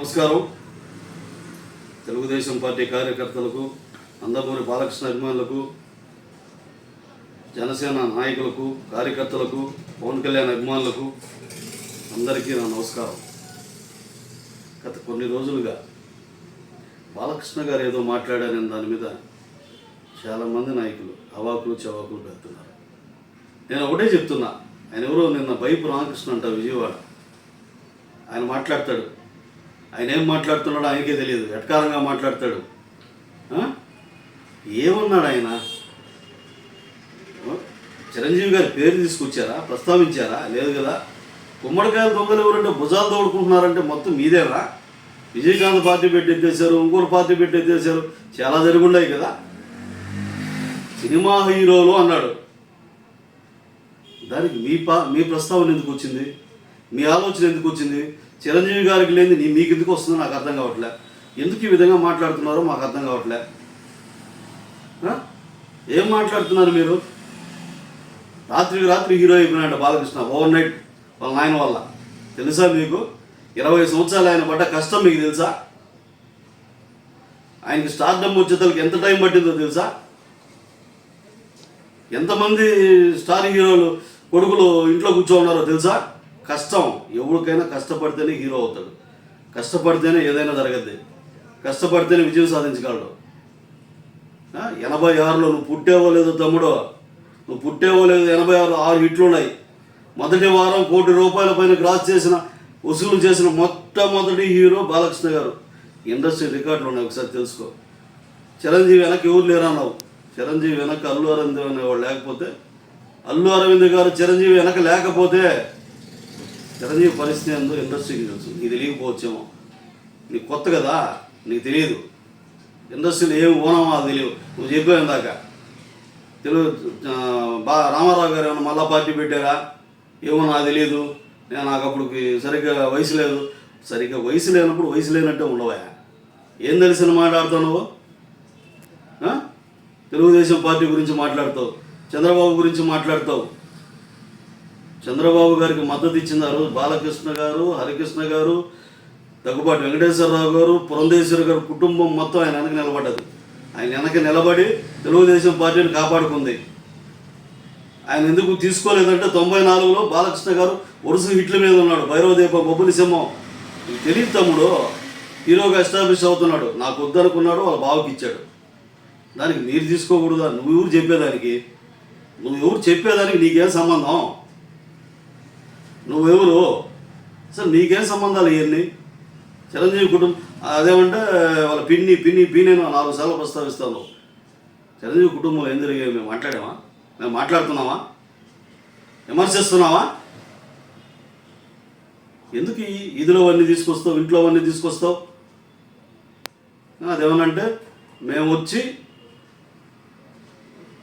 నమస్కారం. తెలుగుదేశం పార్టీ కార్యకర్తలకు అందమూరి బాలకృష్ణ అభిమానులకు జనసేన నాయకులకు కార్యకర్తలకు పవన్ కళ్యాణ్ అభిమానులకు అందరికీ నా నమస్కారం. గత కొన్ని రోజులుగా బాలకృష్ణ గారు ఏదో మాట్లాడారని దాని మీద చాలామంది నాయకులు అవాకులు చవాకులు పెడుతున్నారు. నేను ఒకటే చెప్తున్నా ఆయన ఎవరో నిన్న బైపు రామకృష్ణ అంట విజయవాడ. ఆయన మాట్లాడతాడు ఆయన ఏం మాట్లాడుతున్నాడో ఆయనకే తెలియదు. ఎట్కారంగా మాట్లాడతాడు? ఏమన్నాడు ఆయన? చిరంజీవి గారి పేరు తీసుకొచ్చారా? ప్రస్తావించారా? లేదు కదా? గుమ్మడికాయలు దొంగలు ఎవరంటే భుజాలు తోడుకుంటున్నారంటే మొత్తం మీదేనా? విజయకాంత్ పార్టీ పెట్టి ఎత్తేసారు ఇంకోరు పార్టీ పెట్టి ఎత్తేసారు చాలా జరుగుండాయి కదా? సినిమా హీరోలు అన్నాడు. దానికి మీ పా మీ ప్రస్తావన ఎందుకు వచ్చింది? మీ ఆలోచన ఎందుకు వచ్చింది? చిరంజీవి గారికి లేని నీ మీకు ఎందుకు వస్తుందో నాకు అర్థం కావట్లే. ఎందుకు ఈ విధంగా మాట్లాడుతున్నారో మాకు అర్థం కావట్లే. ఏం మాట్లాడుతున్నారు మీరు? రాత్రికి రాత్రి హీరో అయిపోయినాడు బాలకృష్ణ ఓవర్ నైట్ వాళ్ళ నాయన వల్ల. తెలుసా మీకు? ఇరవై సంవత్సరాలు ఆయన పడ్డ కష్టం మీకు తెలుసా? ఆయనకి స్టార్డమ్ వచ్చేతలకు ఎంత టైం పట్టిందో తెలుసా? ఎంతమంది స్టార్ హీరోలు కొడుకులు ఇంట్లో కూర్చో ఉన్నారో తెలుసా? కష్టం. ఎవరికైనా కష్టపడితేనే హీరో అవుతాడు. కష్టపడితేనే ఏదైనా జరగద్ది. కష్టపడితేనే విజయం సాధించగలడు. ఎనభై ఆరులో నువ్వు పుట్టేవో లేదో తమ్ముడు నువ్వు పుట్టేవో లేదో ఎనభై ఆరు ఆరు హిట్లు ఉన్నాయి. మొదటి వారం కోటి రూపాయల పైన క్రాస్ చేసిన వసూలు చేసిన మొట్టమొదటి హీరో బాలకృష్ణ గారు. ఇండస్ట్రీ రికార్డులు ఉన్నాయి ఒకసారి తెలుసుకో. చిరంజీవి వెనక ఎవరు లేరన్నావు? చిరంజీవి వెనక అల్లు అరవింద్ అనేవాడు లేకపోతే అల్లు అరవింద్ గారు చిరంజీవి వెనక లేకపోతే చిరంజీవి పరిస్థితి ఏందో ఇండస్ట్రీకి తెలుసు. నీకు తెలియకపోవచ్చేమో. నీకు కొత్త కదా? నీకు తెలియదు. ఇండస్ట్రీలో ఏం ఓనమో అది తెలియదు. నువ్వు చెప్పావు ఇందాక. తెలుగు బా రామారావు గారు ఏమన్నా మళ్ళా పార్టీ పెట్టారా? ఏమో నాకు తెలియదు. నేను నాకు అప్పటికి సరిగ్గా వయసు లేదు. సరిగ్గా వయసు లేనప్పుడు వయసు లేనట్టే ఉండవా? ఏం తెలిసిన మాట్లాడుతావు నువ్వు తెలుగుదేశం పార్టీ గురించి మాట్లాడతావు. చంద్రబాబు గురించి మాట్లాడతావు. చంద్రబాబు గారికి మద్దతు ఇచ్చింది ఆ రోజు బాలకృష్ణ గారు హరికృష్ణ గారు దగ్గుబాటి వెంకటేశ్వరరావు గారు పురంధేశ్వర గారు కుటుంబం మొత్తం ఆయన వెనక నిలబడ్డది. ఆయన వెనక నిలబడి తెలుగుదేశం పార్టీని కాపాడుకుంది. ఆయన ఎందుకు తీసుకోలేదంటే తొంభై నాలుగులో బాలకృష్ణ గారు వరుస హిట్ల మీద ఉన్నాడు. భైరవదీప బొబ్బులి సింహం. తెలియదు తమ్ముడు హీరోగా ఎస్టాబ్లిష్ అవుతున్నాడు. నాకు వద్దనుకున్నాడు వాళ్ళ బావకి ఇచ్చాడు. దానికి మీరు తీసుకోకూడదా నువ్వు ఎవరు చెప్పేదానికి? నువ్వు ఎవరు చెప్పేదానికి నీకేం సంబంధం? నువ్వెవరు? సార్ నీకేం సంబంధాలు ఇవన్నీ చిరంజీవి కుటుంబం అదేమంటే వాళ్ళ పిన్ని పిన్ని పిన్ని నాలుగు సార్లు ప్రస్తావిస్తాను. చిరంజీవి కుటుంబం ఏం జరిగాయి మేము మాట్లాడామా? మేము మాట్లాడుతున్నామా? విమర్శిస్తున్నావా ఎందుకు ఇదిలో అన్నీ తీసుకొస్తావు ఇంట్లో అన్నీ తీసుకొస్తావు? అదేమనంటే మేము వచ్చి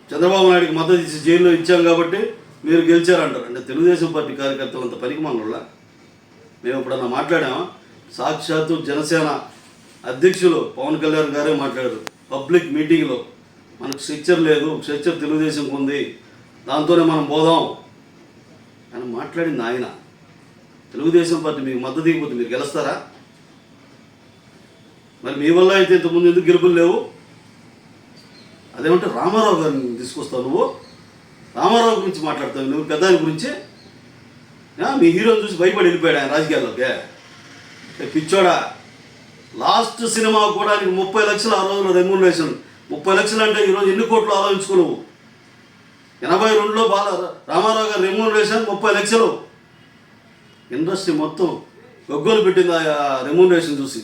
చంద్రబాబు నాయుడికి మద్దతు ఇచ్చి జైల్లో ఇచ్చాం కాబట్టి మీరు గెలిచారంటారు. అంటే తెలుగుదేశం పార్టీ కార్యకర్తలు అంత పనికి మనల్లా మేము ఎప్పుడన్నా మాట్లాడామా? సాక్షాత్తు జనసేన అధ్యక్షులు పవన్ కళ్యాణ్ గారే మాట్లాడారు. పబ్లిక్ మీటింగ్లో. మనకు స్ట్రక్చర్ లేదు స్ట్రక్చర్ తెలుగుదేశంకి ఉంది. దాంతోనే మనం పోదాం అని మాట్లాడింది ఆయన. తెలుగుదేశం పార్టీ మీకు మద్దతు ఇవ్వకపోతే మీరు గెలుస్తారా? మరి మీ వల్ల అయితే ఇంతకుముందు ఎందుకు గెలుపులు లేవు? అదేమంటే రామారావు గారిని తీసుకొస్తావు నువ్వు? రామారావు గురించి మాట్లాడతావు నువ్వు పెద్దాని గురించి? మీ హీరోని చూసి భయపడి వెళ్ళిపోయాడు ఆయన రాజకీయాల్లోకి. పిచ్చోడా లాస్ట్ సినిమా కూడా నీకు ముప్పై లక్షలు ఆ రోజుల్లో రెమ్యూనరేషన్. ముప్పై లక్షలు అంటే ఈరోజు ఎన్ని కోట్లు ఆలోచించుకున్నావు ఎనభై రెండులో బాల రామారావు గారి రెమ్యూనరేషన్ ముప్పై లక్షలు. ఇండస్ట్రీ మొత్తం గొగ్గోలు పెట్టింది ఆ రెమ్యూనరేషన్ చూసి.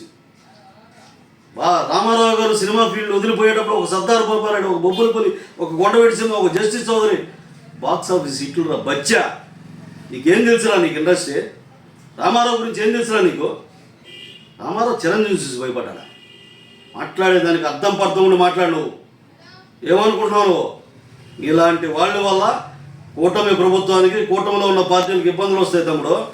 బా రామారావు గారు సినిమా ఫీల్డ్ వదిలిపోయేటప్పుడు ఒక సర్దార్ పాపారాయుడు ఒక బొబ్బులపల్లి ఒక కొండవెడి సినిమా ఒక జస్టిస్ చౌదరి బాక్స్ ఆఫీస్ హిట్లురా బచ్చా. నీకేం తెలుసురా నీకు ఇండస్ట్రీ రామారావు గురించి ఏం తెలుసురా నీకు? రామారావు చిరంజీవి చూసి భయపడ్డా మాట్లాడేదానికి అర్థం పర్థం ఉండి మాట్లాడు. ఏమనుకుంటున్నావు ఇలాంటి వాళ్ళ వల్ల కూటమి ప్రభుత్వానికి కూటమిలో ఉన్న పార్టీలకు ఇబ్బందులు వస్తాయి తమ్ముడు.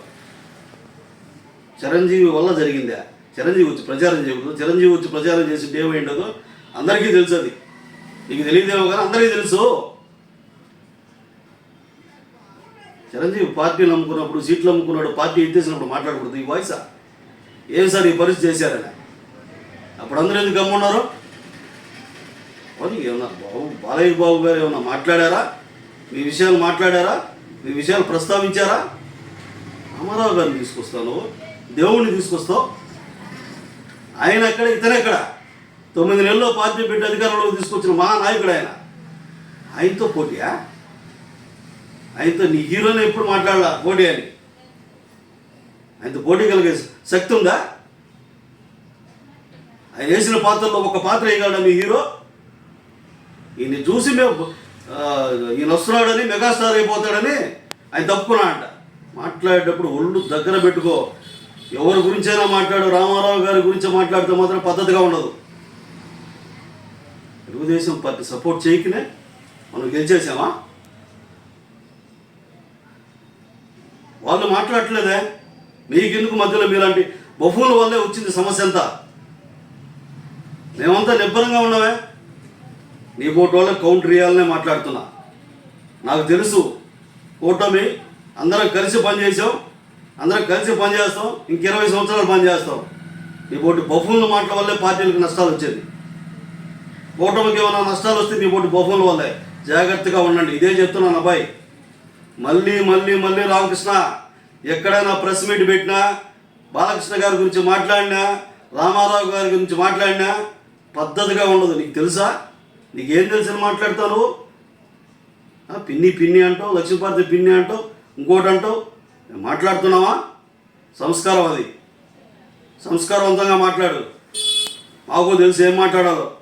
చిరంజీవి వల్ల జరిగిందా? చిరంజీవి వచ్చి ప్రచారం చేయకూడదు. చిరంజీవి వచ్చి ప్రచారం చేసి ఏమైండదు? అందరికీ తెలుసు అది. నీకు తెలియదేమో కానీ అందరికీ తెలుసు. చిరంజీవి పార్టీలు అమ్ముకున్నప్పుడు సీట్లు అమ్ముకున్నాడు పార్టీ ఎత్తేసినప్పుడు మాట్లాడకూడదు. ఈ వాయిసా ఏం సార్ ఈ పరిస్థితి చేశారని? అప్పుడు అందరూ ఎందుకు గమ్మున్నారు వాళ్ళు ఏమన్నా బాబు బాలయ్య బాబు గారు ఏమన్నా మాట్లాడారా? మీ విషయాలు మాట్లాడారా? మీ విషయాలు ప్రస్తావించారా? రామారావు గారిని తీసుకొస్తాను. దేవుణ్ణి తీసుకొస్తావు. ఆయన ఎక్కడ? ఇతనెక్కడ తొమ్మిది నెలల్లో పార్టీ పెట్టి అధికారంలోకి తీసుకొచ్చిన మహానాయకుడు ఆయన. ఆయనతో పోటీయా? ఆయనతో నీ హీరోని ఎప్పుడు మాట్లాడాలా? పోటీ అని. ఆయనతో పోటీ కలిగే శక్తి ఉందా? ఆయన వేసిన పాత్రలో ఒక పాత్ర వేయగలడా మీ హీరో? ఈయన చూసి మేము ఈయన వస్తున్నాడని మెగాస్టార్ అయిపోతాడని ఆయన తప్పుకున్నా అంట. మాట్లాడేటప్పుడు ఒళ్ళు దగ్గర పెట్టుకో. ఎవరి గురించైనా మాట్లాడు రామారావు గారి గురించి మాట్లాడితే మాత్రం పద్ధతిగా ఉండదు. తెలుగుదేశం పార్టీ సపోర్ట్ చేయకనే మనం గెలిచేసామా? వాళ్ళు మాట్లాడట్లేదే? మీకెందుకు మధ్యలో మీలాంటి బహువుల వల్లే వచ్చింది సమస్య అంతా? మేమంతా నిబ్బరంగా ఉన్నామే? నీ పోటీ వల్ల కౌంటర్ ఇవ్వాలనే మాట్లాడుతున్నా. నాకు తెలుసు కూటమి అందరం కలిసి పనిచేసాం అందరం కలిసి పనిచేస్తాం ఇంక ఇరవై సంవత్సరాలు పనిచేస్తాం. నీ పోటీ బహువుల మాటల వల్లే పార్టీలకు నష్టాలు వచ్చేది. కూటమికి ఏమైనా నష్టాలు వస్తే నీ పోటీ బహువుల వల్లే. జాగ్రత్తగా ఉండండి. ఇదే చెప్తున్నాను అబ్బాయి. మళ్ళీ మళ్ళీ మళ్ళీ రామకృష్ణ ఎక్కడైనా ప్రెస్ మీట్ పెట్టినా బాలకృష్ణ గారి గురించి మాట్లాడినా రామారావు గారి గురించి మాట్లాడినా పద్ధతిగా ఉండదు. నీకు తెలుసా? నీకేం తెలిసిన మాట్లాడతావు పిన్ని పిన్ని అంటావు లక్ష్మీపార్తి పిన్ని అంటావు ఇంకోటి అంటావు. మాట్లాడుతున్నావా? సంస్కారం అది. సంస్కారవంతంగా మాట్లాడు. మాకు తెలిసి ఏం మాట్లాడాలో.